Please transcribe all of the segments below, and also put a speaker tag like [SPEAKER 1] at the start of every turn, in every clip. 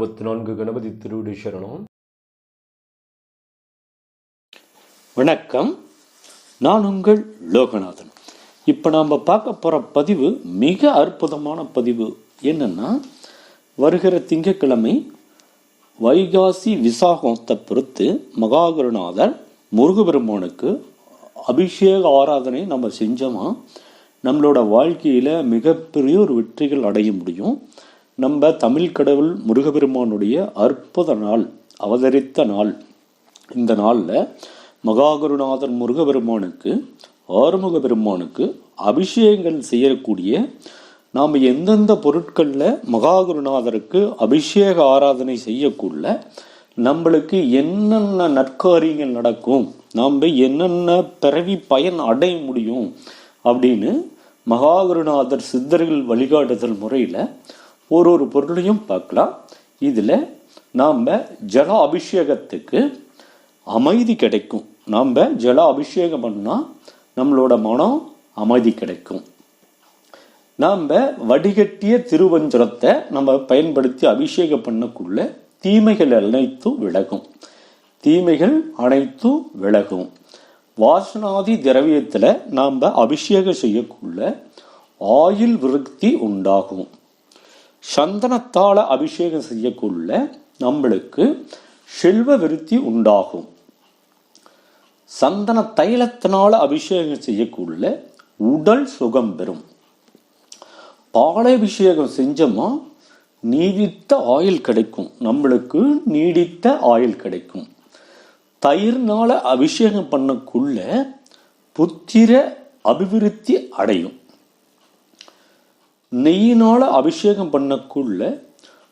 [SPEAKER 1] அறுபத்தி நான்கு கணபதி திருவிடி சரணம்.
[SPEAKER 2] வணக்கம். நான் உங்கள் லோகநாதன். இப்போ நாம் பார்க்க போகிற பதிவு மிக அற்புதமான பதிவு என்னென்னா வருகிற திங்கட்கிழமை வைகாசி விசாகத்தை பொறுத்து மகாகுருநாதர் முருகபெருமானுக்கு அபிஷேக ஆராதனை நம்ம செஞ்சோமா? நம்மளோட வாழ்க்கையில் மிகப்பெரிய ஒரு வெற்றிகள் அடைய முடியும். நம்ம தமிழ் கடவுள் முருகபெருமானுடைய அற்புத நாள் அவதரித்த நாள். இந்த நாளில் மகாகுருநாதர் முருகபெருமானுக்கு ஆறுமுக பெருமானுக்கு அபிஷேகங்கள் செய்யக்கூடிய நாம் எந்தெந்த பொருட்களில் மகாகுருநாதருக்கு அபிஷேக ஆராதனை செய்யக்குள்ள நம்மளுக்கு என்னென்ன நற்காரியங்கள் நடக்கும் நாம் என்னென்ன பிறவி பயன் அடைய முடியும் அப்படின்னு மகாகுருநாதர் சித்தர்கள் வழிகாட்டுதல் முறையில் ஒரு ஒரு பொருளையும் பார்க்கலாம். இதில் நாம் ஜல அபிஷேகத்துக்கு அமைதி கிடைக்கும். நாம் ஜல அபிஷேகம் பண்ணால் நம்மளோட மனம் அமைதி கிடைக்கும். நாம் வடிகட்டிய திருவஞ்சரத்தை நம்ம பயன்படுத்தி அபிஷேகம் பண்ணக்குள்ள தீமைகள் அனைத்தும் விலகும். தீமைகள் அனைத்தும் விலகும். வாசனாதி திரவியத்தில் நாம் அபிஷேகம் செய்யக்குள்ள ஆயுள் விருத்தி உண்டாகும். சந்தனத்தால் அபிஷேகம் செய்யக்குள்ள நம்மளுக்கு செல்வ விருத்தி உண்டாகும். சந்தன தைலத்தினால் அபிஷேகம் செய்யக்குள்ள உடல் சுகம் பெறும். பாலாபிஷேகம் செஞ்சோமா நீடித்த ஆயில் கிடைக்கும். நம்மளுக்கு நீடித்த ஆயில் கிடைக்கும். தயிர்னால் அபிஷேகம் பண்ணக்குள்ள புத்திர அபிவிருத்தி அடையும். நெய்யினால் அபிஷேகம் பண்ணக்குள்ள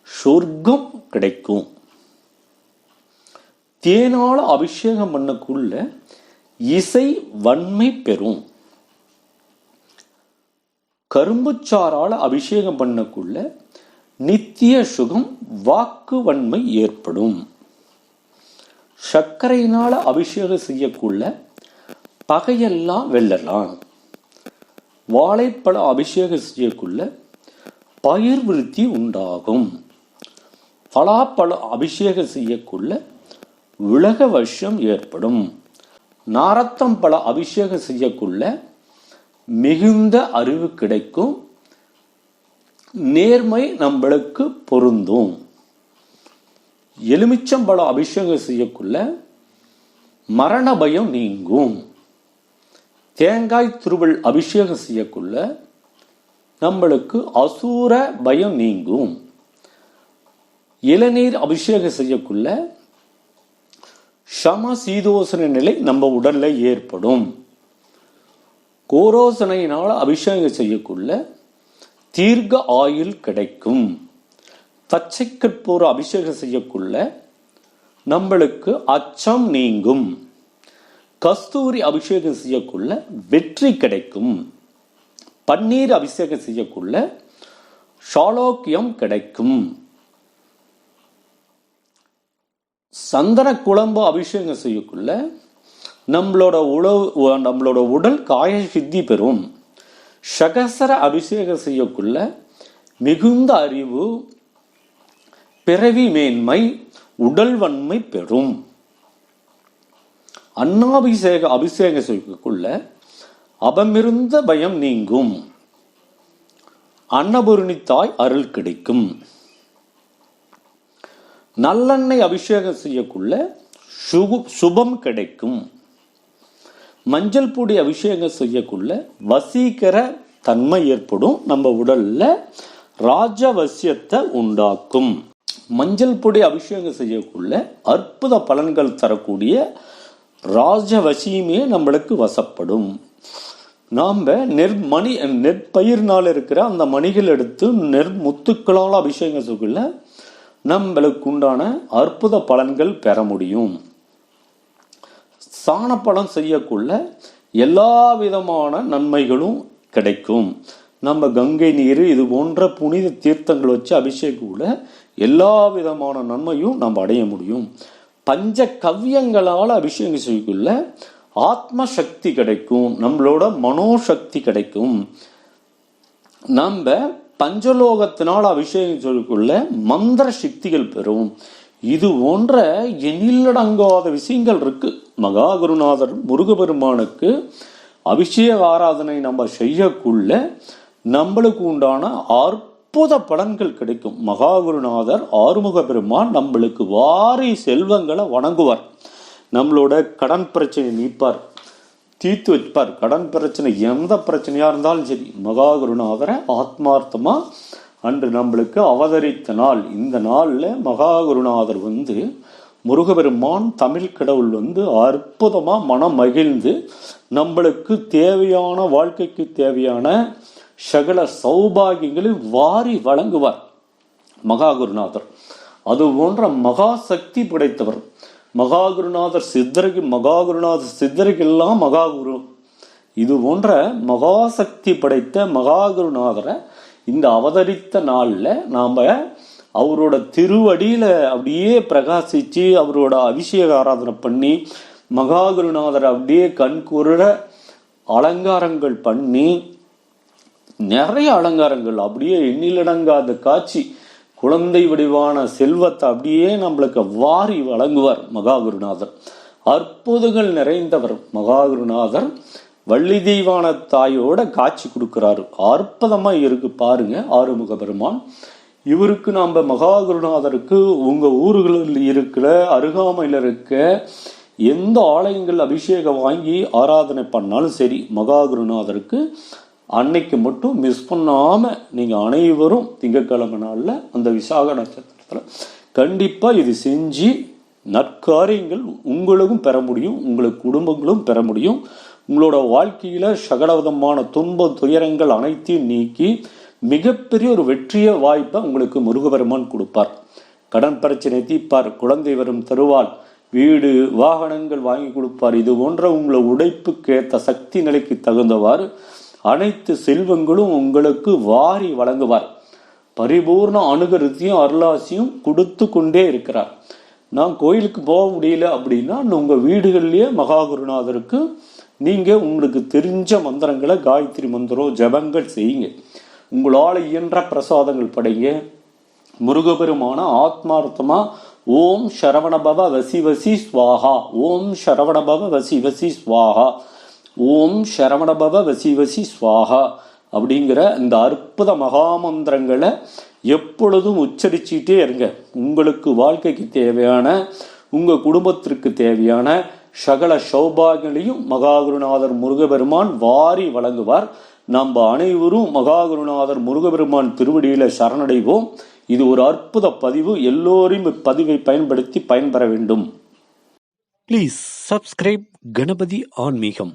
[SPEAKER 2] சொர்க்கம் கிடைக்கும். தேனால் அபிஷேகம் பண்ணக்குள்ள இசை வன்மை பெறும். கரும்புச்சாரால் அபிஷேகம் பண்ணக்குள்ள நித்திய சுகம் வாக்கு வன்மை ஏற்படும். சர்க்கரையினால் அபிஷேகம் செய்யக்குள்ள பகையெல்லாம் வெல்லலாம். வாழைப்பழ அபிஷேகம் செய்யக்குள்ள பயிர் விருத்தி உண்டாகும். பலாப்பழ அபிஷேகம் செய்யக்குள்ள விலக வருஷம் ஏற்படும். நாரத்தம் பல அபிஷேகம் செய்யக்குள்ள மிகுந்த அறிவு கிடைக்கும். நேர்மை நம்மளுக்கு பொருந்தும். எலுமிச்சம்பழம் அபிஷேகம் செய்யக்குள்ள மரண பயம் நீங்கும். தேங்காய் துருவல் அபிஷேகம் செய்யக்குள்ள நம்மளுக்கு அசூர பயம் நீங்கும். இளநீர் அபிஷேகம் செய்யக்குள்ள சம சீதோசன நிலை நம்ம உடல்ல ஏற்படும். கோரோசனையினால் அபிஷேகம் செய்யக்குள்ள தீர்க்க ஆயுள் கிடைக்கும். தச்சைக்கற்போர் அபிஷேகம் செய்யக்குள்ள நம்மளுக்கு அச்சம் நீங்கும். கஸ்தூரி அபிஷேகம் செய்யக்குள்ள வெற்றி கிடைக்கும். பன்னீர் அபிஷேகம் செய்யக்குள்ள சாலோக்கியம் கிடைக்கும். சந்தன குழம்பு அபிஷேகம் செய்யக்குள்ள நம்மளோட உழவு நம்மளோட உடல் காய சித்தி பெறும். சகசர அபிஷேகம் செய்யக்குள்ள மிகுந்த அறிவு பிறவி மேன்மை உடல் வன்மை பெறும். அன்னாபிஷேக அபிஷேகம் செய்யக்குள்ள அபமிருந்த பயம் நீங்கும். அன்னபூரணி தாய் அருள் கிடைக்கும். நல்லெண்ணெய் அபிஷேகம் செய்யக்குள்ள சுபம் கிடைக்கும். மஞ்சள் பொடி அபிஷேகம் செய்யக்குள்ள வசீகர தன்மை ஏற்படும். நம்ம உடல்ல ராஜவசியத்தை உண்டாக்கும். மஞ்சள் பொடி அபிஷேகம் செய்யக்குள்ள அற்புத பலன்கள் தரக்கூடிய ராஜவசியமே நம்மளுக்கு வசப்படும். நாம் நெற்மணி நெற்பயிர்னால் இருக்கிற அந்த மணிகள் எடுத்து நெற் முத்துக்களால் அபிஷேகம் செய்யக்குள்ள நம்மளுக்கு உண்டான அற்புத பலன்கள் பெற முடியும். சாணப்பழம் செய்யக்குள்ள எல்லா விதமான நன்மைகளும் கிடைக்கும். நம்ம கங்கை நீர் இது போன்ற புனித தீர்த்தங்கள் வச்சு அபிஷேகம் எல்லா விதமான நன்மையும் நம்ம அடைய முடியும். பஞ்ச கவ்யங்களால் அபிஷேகம் செய்யக்குள்ள ஆத்ம சக்தி கிடைக்கும் நம்மளோட மனோசக்தி கிடைக்கும். நம்ம பஞ்சலோகத்தினால் அபிஷேகம் சொல்லிக்கொள்ள மந்திர சக்திகள் பெறும். இது போன்ற எண்ணிலடங்காத விஷயங்கள் இருக்கு. மகா குருநாதர் முருகபெருமானுக்கு அபிஷேக ஆராதனை நம்ம செய்யக்குள்ள நம்மளுக்கு உண்டான அற்புத பலன்கள் கிடைக்கும். மகாகுருநாதர் ஆறுமுக பெருமான் நம்மளுக்கு வாரி செல்வங்களை வணங்குவார். நம்மளோட கடன் பிரச்சனை நீப்பார் தீர்த்து வைப்பார். கடன் பிரச்சனை எந்த பிரச்சனையாக இருந்தாலும் சரி மகாகுருநாதரை ஆத்மார்த்தமாக அன்று நம்மளுக்கு அவதரித்த நாள். இந்த நாளில் மகாகுருநாதர் வந்து முருகபெருமான் தமிழ் கடவுள் வந்து அற்புதமாக மனம் மகிழ்ந்து நம்மளுக்கு தேவையான வாழ்க்கைக்கு தேவையான சகல சௌபாகியங்களை வாரி வழங்குவார். மகாகுருநாதர். அது போன்ற மகா சக்தி படைத்தவர். மகாகுருநாதர் சித்தருக்கு மகாகுருநாதர் சித்தருக்கெல்லாம் மகா இது போன்ற மகா சக்தி படைத்த மகாகுருநாதரை இந்த அவதரித்த நாளில் நாம் அவரோட திருவடியில் அப்படியே பிரகாசித்து அவரோட அபிஷேக ஆராதனை பண்ணி மகா குருநாதரை அப்படியே கண் அலங்காரங்கள் பண்ணி நிறைய அலங்காரங்கள். அப்படியே எண்ணிலடங்காத காட்சி. குழந்தை வடிவான செல்வத்தை அப்படியே நம்மளுக்கு வாரி வழங்குவார் மகா குருநாதர் அற்புதங்கள் நிறைந்தவர் மகாகுருநாதர். வள்ளி தெய்வான தாயோட காட்சி கொடுக்கிறாரு. அற்புதமா இருக்கு பாருங்க ஆறுமுக பெருமான். இவருக்கு நம்ம மகாகுருநாதருக்கு உங்கள் உங்க ஊர்களில் இருக்கிற அருகாமையில் இருக்க எந்த ஆலயங்கள் அபிஷேகம் வாங்கி ஆராதனை பண்ணாலும் சரி மகா குருநாதருக்கு அன்னைக்கு மட்டும் மிஸ் பண்ணாமல் நீங்கள் அனைவரும் திங்கட்கிழமை நாளில் அந்த விசாக நட்சத்திரத்தில் கண்டிப்பாக இது செஞ்சு நற்காரியங்கள் உங்களுக்கும் பெற முடியும் உங்களுக்கு குடும்பங்களும் பெற முடியும். உங்களோட வாழ்க்கையில் சகலவிதமான துன்ப துயரங்கள் அனைத்தையும் நீக்கி மிகப்பெரிய ஒரு வெற்றிய வாய்ப்பை உங்களுக்கு முருகபெருமான் கொடுப்பார். கடன் பிரச்சனை தீர்ப்பார் குழந்தை வரும் தருவால் வீடு வாகனங்கள் வாங்கி கொடுப்பார். இது போன்ற உங்களை உடைப்புக்கு ஏற்ற சக்தி நிலைக்கு தகுந்தவாறு அனைத்து செல்வங்களும் உங்களுக்கு வாரி வழங்குவார். பரிபூர்ண அனுகரத்தையும் அருளாசியும் கொடுத்து கொண்டே இருக்கிறார். நான் கோயிலுக்கு போக முடியல அப்படின்னா உங்கள் வீடுகள்லேயே மகா குருநாதருக்கு நீங்கள் உங்களுக்கு தெரிஞ்ச மந்திரங்களை காயத்ரி மந்திரம் ஜபங்கள் செய்யுங்க. உங்களால் இயன்ற பிரசாதங்கள் படைங்க. முருகபெருமான ஆத்மார்த்தமாக ஓம் சரவணபவ வசி வசி ஸ்வாஹா. ஓம் சரவணபவ வசி வசி ஸ்வாகா ஓம் சரவணபவ வசி வசி சுவாகா அப்படிங்கிற இந்த அற்புத மகாமந்திரங்களை எப்பொழுதும் உச்சரிச்சிட்டே இருங்க. உங்களுக்கு வாழ்க்கைக்கு தேவையான உங்கள் குடும்பத்திற்கு தேவையான சகல சௌபாகங்களையும் மகாகுருநாதர் முருகபெருமான் வாரி வழங்குவார். நம்ம அனைவரும் மகாகுருநாதர் முருகபெருமான் திருவடியில் சரணடைவோம். இது ஒரு அற்புத பதிவு. எல்லோரும் இப்பதிவை பயன்படுத்தி பயன்பெற வேண்டும்.
[SPEAKER 3] ப்ளீஸ் சப்ஸ்கிரைப் கணபதி ஆன்மீகம்